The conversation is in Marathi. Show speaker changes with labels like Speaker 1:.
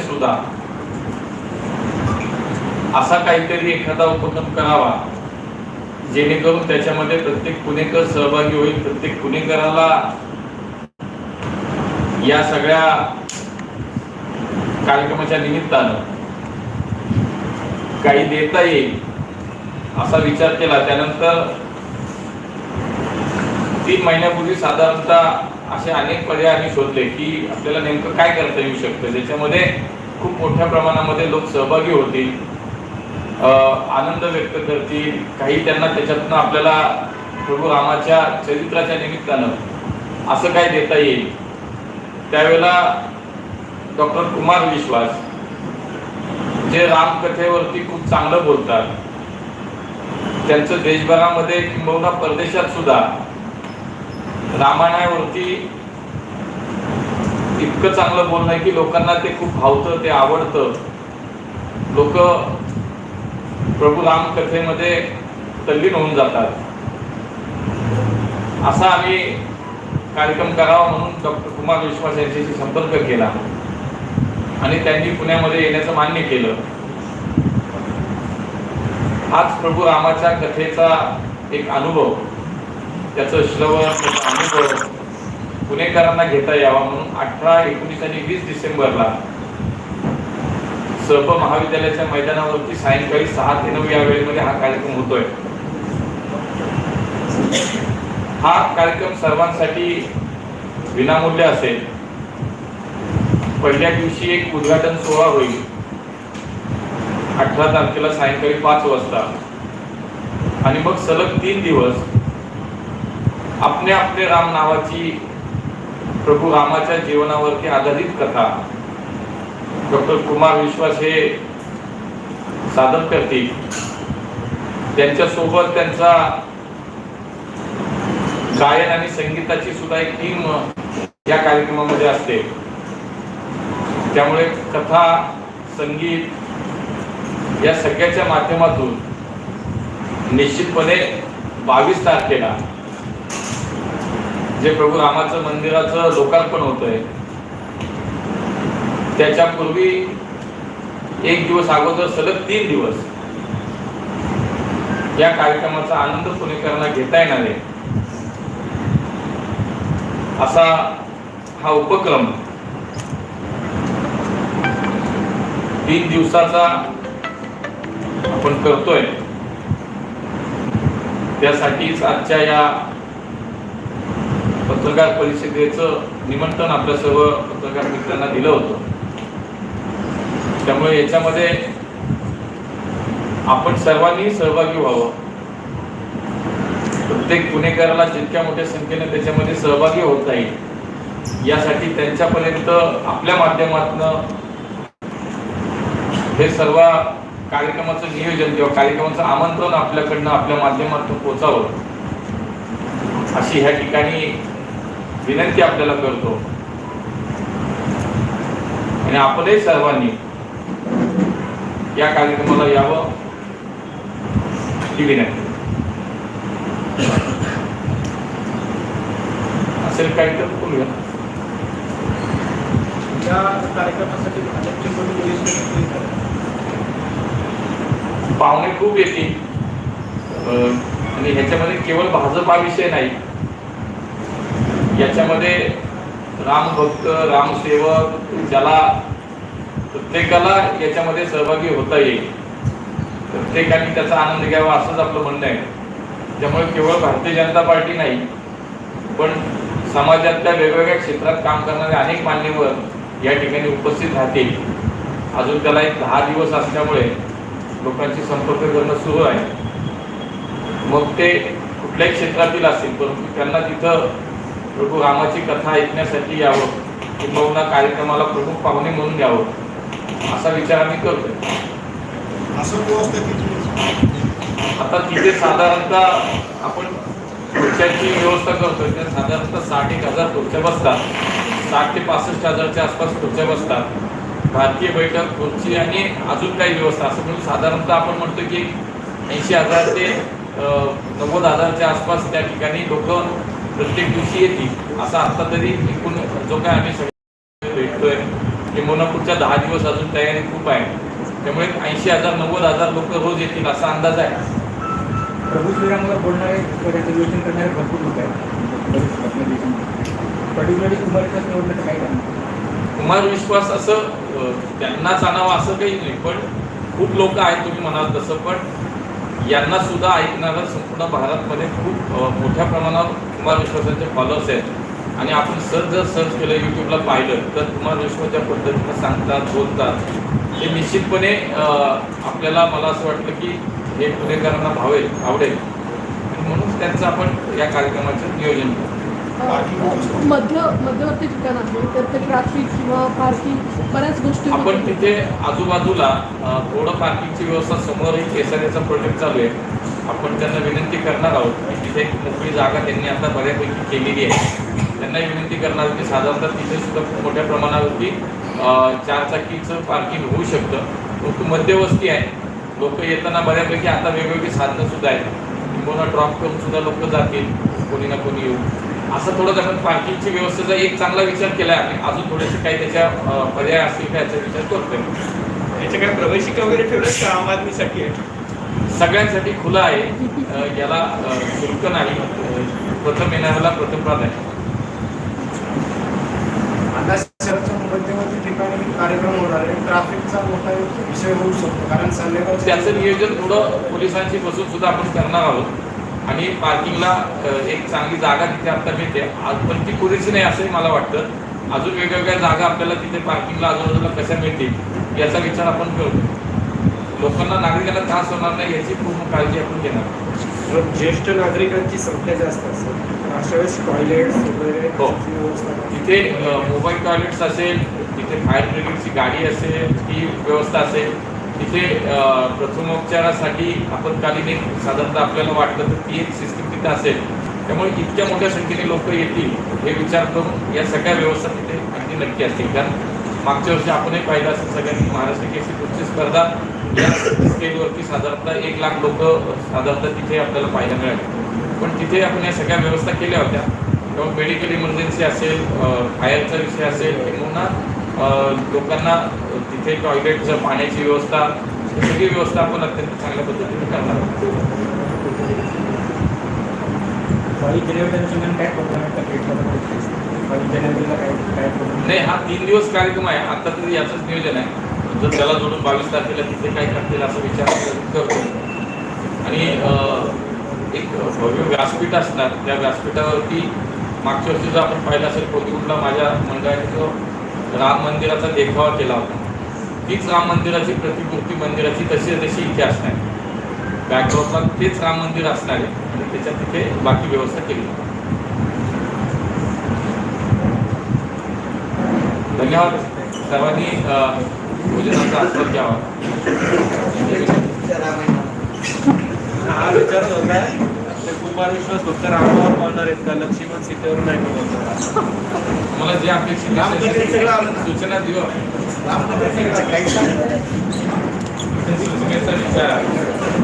Speaker 1: सुद्धा. असा काहीतरी एखादा उपक्रम करावा जेणेकरून त्याच्यामध्ये प्रत्येक पुणेकर सहभागी होईल प्रत्येक पुणेकराला या सगळ्या कार्यक्रमाच्या निमित्तानं काही देता येईल असा विचार केला. त्यानंतर तीन महिन्यापूर्वी साधारणतः असे अनेक पर्याय आम्ही शोधले की आपल्याला नेमकं काय करता येऊ शकतं? ज्याच्यामध्ये खूप मोठ्या प्रमाणामध्ये लोक सहभागी होतील आनंद व्यक्त करतील काही त्यांना त्याच्यातनं आपल्याला प्रभू रामाच्या चरित्राच्या निमित्तानं असं काय देता येईल? त्यावेळेला डॉक्टर कुमार विश्वास जे रामकथेवरती खूप चांगलं बोलतात त्यांचं देशभरामध्ये किंबहुना परदेशात सुद्धा रामायणावरती इतकं चांगलं बोलणं आहे की लोकांना ते खूप भावतं ते आवडतं. लोक प्रभू राम कथेमध्ये तल्लीन होऊन जातात. असा आम्ही कार्यक्रम करावा म्हणून डॉक्टर कुमार विश्वास यांच्याशी संपर्क केला. आणि त्यांनी पुण्यामध्ये येण्याचं मान्य केलं. हाच प्रभू रामाच्या कथेचा एक अनुभव. त्याचं श्रवण त्याचा अनुभव पुणेकरांना घेता यावा म्हणून अठरा एकोणीस आणि वीस डिसेंबरला सप महाविद्यालयाच्या मैदानावरती सायंकाळी सहा ते नऊ या वेळेमध्ये हा कार्यक्रम होतोय. हा कार्यक्रम सर्वांसाठी विनामूल्य असेल. पहिल्या दिवशी एक उद्घाटन सोहळा होईल. अठरा तारखेला सायंकाळी पाच वाजता. आणि मग सलग तीन दिवस आपले आपले राम नावाची प्रभू रामाच्या जीवनावरती आधारित कथा डॉक्टर कुमार विश्वास हे सादर करतील त्यांच्यासोबत त्यांचा गायन आणि संगीताची सुद्धा एक टीम या कार्यक्रमामध्ये असते. त्यामुळे कथा संगीत या सगळ्याच्या माध्यमातून निश्चितपणे बावीस तारखेला जे प्रभू रामाचं मंदिराचं लोकार्पण होत आहे त्याच्यापूर्वी एक दिवस अगोदर सलग तीन दिवस या कार्यक्रमाचा आनंद पुणेकरांना घेता येणार आहे. असा हा उपक्रम तीन दिवसाचा आपण करतोय. त्यासाठीच आजच्या या पत्रकार परिषदेचं निमंत्रण आपल्या सर्व पत्रकार मित्रांना दिलं होतं. त्यामुळे याच्यामध्ये आपण सर्वांनी सहभागी व्हावं. प्रत्येक पुणेकराला जितक्या मोठ्या संख्येने त्याच्यामध्ये सहभागी होता येईल यासाठी त्यांच्यापर्यंत आपल्या माध्यमातून हे सर्व कार्यक्रमाचं नियोजन किंवा कार्यक्रमाचं आमंत्रण आपल्याकडनं आपल्या माध्यमातून पोचावं अशी ह्या ठिकाणी विनंती आपल्याला करतो. आणि आपणही सर्वांनी या कार्यक्रमाला यावं ही विनंती. असेल काही तर बोलूया.
Speaker 2: या कार्यक्रमासाठी भाजपचे?
Speaker 1: पाहुणे खूप येतील. आणि ह्याच्यामध्ये केवळ भाजप हा विषय नाही याच्यामध्ये रामभक्त रामसेवक ज्याला प्रत्येकाला याच्यामध्ये सहभागी होता येईल. प्रत्येकाने त्याचा आनंद घ्यावा असंच आपलं म्हणणं आहे. त्यामुळे केवळ भारतीय जनता पार्टी नाही पण समाजातल्या वेगवेगळ्या क्षेत्रात काम करणारे अनेक मान्यवर या ठिकाणी उपस्थित राहतील. अजून त्याला एक दहा दिवस असल्यामुळे लोकांशी संपर्क करणं सुरू आहे. मग ते कुठल्याही क्षेत्रातील असतील परंतु त्यांना तिथं प्रभू रामाची कथा ऐकण्यासाठी यावं. किंबहुना कार्यक्रमाला प्रमुख पाहुणे म्हणून यावं असा विचार आम्ही
Speaker 2: किती
Speaker 1: आता तिथे साधारणतः आपण खुर्च्यांची व्यवस्था करतोय. त्या साधारणतः साठ एक हजार खुर्च्या बसतात. साठ ते पासष्ट हजारच्या आसपास खुर्च्या बसतात. भारतीय बैठक खुर्ची आणि अजून काही व्यवस्था असं म्हणून साधारणतः आपण म्हणतो की ऐंशी हजार ते नव्वद हजारच्या आसपास त्या ठिकाणी लोक प्रत्येक दिवशी येतील असा आता तरी एकूण जो काय आम्ही सगळे भेटतोय. किंबहुना पुढच्या दहा दिवस अजून तयारी खूप आहे. त्यामुळे ऐंशी हजार नव्वद हजार लोक रोज येतील असा अंदाज आहे.
Speaker 2: प्रभू श्रीरामवर बोलणारे नियोजन करणारे भरपूर लोक आहेत. पर्टिक्युलरली कुमारकास निवडण्याचं काय कारण
Speaker 1: कुमार विश्वास असं त्यांनाच आणावं असं काही नाही. पण खूप लोक आहेत तुम्ही म्हणाल तसं. पण यांना सुद्धा ऐकणारं संपूर्ण भारतमध्ये खूप मोठ्या प्रमाणावर कुमार विश्वासाचे फॉलोअर्स आहेत. आणि आपण सर्च जर सर्च केलं यूट्यूबला पाहिलं तर कुमार विश्वास ज्या पद्धतीनं सांगतात बोलतात. हे निश्चितपणे आपल्याला मला असं वाटतं की हे पुणेकरांना भावेल आवडेल. आणि म्हणून त्यांचं आपण या कार्यक्रमाचं नियोजन करतो
Speaker 3: मध्य मध्यवर्ती ठिकाण आहे. तर ते ट्रॅफिक किंवा पार्किंग बऱ्याच गोष्टी
Speaker 1: आपण. तिथे आजूबाजूला थोडं पार्किंगची व्यवस्था समोर एक केसरीचा प्रोजेक्ट चालू आहे. आपण त्यांना विनंती करणार आहोत की तिथे एक मोकळी जागा त्यांनी आता बऱ्यापैकी केलेली आहे. त्यांनाही विनंती करणार की साधारणतः तिथे सुद्धा खूप मोठ्या प्रमाणावरती चारचाकीचं पार्किंग होऊ शकतं. परंतु मध्यवस्ती आहे. लोक येताना बऱ्यापैकी आता वेगवेगळी साधनं सुद्धा आहेत. किंवा ड्रॉप करून सुद्धा लोक जातील कोणी ना कोणी येऊन. असं थोडं आपण पार्किंगची व्यवस्थेचा एक चांगला विचार केला आहे. अजून थोडेसे काही त्याच्या पर्याय असतील का याचा विचार करतोय.
Speaker 2: याच्या काय प्रवेशिका वगैरे ठेवलं का आम आदमीसाठी? आहे
Speaker 1: सगळ्यांसाठी खुलं आहे. याला शुल्क नाही. प्रथम येणाऱ्याला प्रथम प्राधान्य
Speaker 4: आता शहराच्या मध्यवर्ती ठिकाणी कार्यक्रम होणार आहे. ट्रॅफिकचा मोठा विषय होऊ शकतो. कारण संध्याकाळचं
Speaker 1: त्याचं नियोजन थोडं पोलिसांशी बसून सुद्धा आपण करणार आहोत. आणि पार्किंगला एक चांगली जागा तिथे आता मिळते. आज पण ती पुरेशी नाही असंही मला वाटतं. अजून वेगवेगळ्या जागा आपल्याला तिथे पार्किंगला आजूबाजूला कशा मिळतील याचा विचार आपण करतो लोकांना नागरिकांना त्रास होणार नाही याची पूर्ण काळजी आपण घेणार.
Speaker 4: ज्येष्ठ नागरिकांची संख्या जास्त अशा वेळेस टॉयलेट्स वगैरे
Speaker 1: हो.
Speaker 4: करा.
Speaker 1: तिथे मोबाईल टॉयलेट्स असेल तिथे फायर ब्रिगेडची गाडी असेल ती व्यवस्था असेल. तिथे प्रथमोपचारासाठी आपत्कालीन एक साधारणतः आपल्याला वाटलं तर ती एक सिस्टीम तिथे असेल. त्यामुळे इतक्या मोठ्या संख्येने लोक येतील हे विचार करून या सगळ्या व्यवस्था तिथे अगदी नक्की असतील. कारण मागच्या वर्षी आपणही पाहिलं असेल सगळ्यांनी महाराष्ट्र केसरी कुस्ती स्पर्धा या स्टेजवरती साधारणतः एक लाख लोक साधारणतः तिथे आपल्याला पाहायला मिळाले. पण तिथे आपण या सगळ्या व्यवस्था केल्या होत्या. किंवा मेडिकल इमर्जन्सी असेल फायरचा विषय असेल किंवा लोकांना तिथे टॉयलेटचं पाण्याची व्यवस्था सगळी व्यवस्था आपण अत्यंत चांगल्या पद्धतीने करणार नाही हा तीन दिवस कार्यक्रम आहे. आता तरी याचंच नियोजन आहे. जर त्याला जोडून बावीस तारखेला तिथे काय करतील असा विचार करतो आणि एक भव्य व्यासपीठ असणार त्या व्यासपीठावरती मागच्या वर्षी जर आपण पाहिलं असेल कोथिंबला माझ्या मंडळाने राम मंदिराचा देखावा केला होता. तीच राम मंदिराची प्रतिमूर्ती मंदिराची तशी तशी इथे असणार आहे बॅकग्राऊंडला तेच राम मंदिर असणार आहे आणि त्याच्यात तिथे बाकी व्यवस्था केली. धन्यवाद. सर्वांनी भोजनाचा आस्वाद घ्यावा.
Speaker 2: हा विचार होता कुमार विश्वास फक्त रामावर पावणार आहेत का लक्ष्मण सीतेवर नाही पावणार
Speaker 1: मला जे अपेक्षित सूचना देऊ सूचनेचा विचार.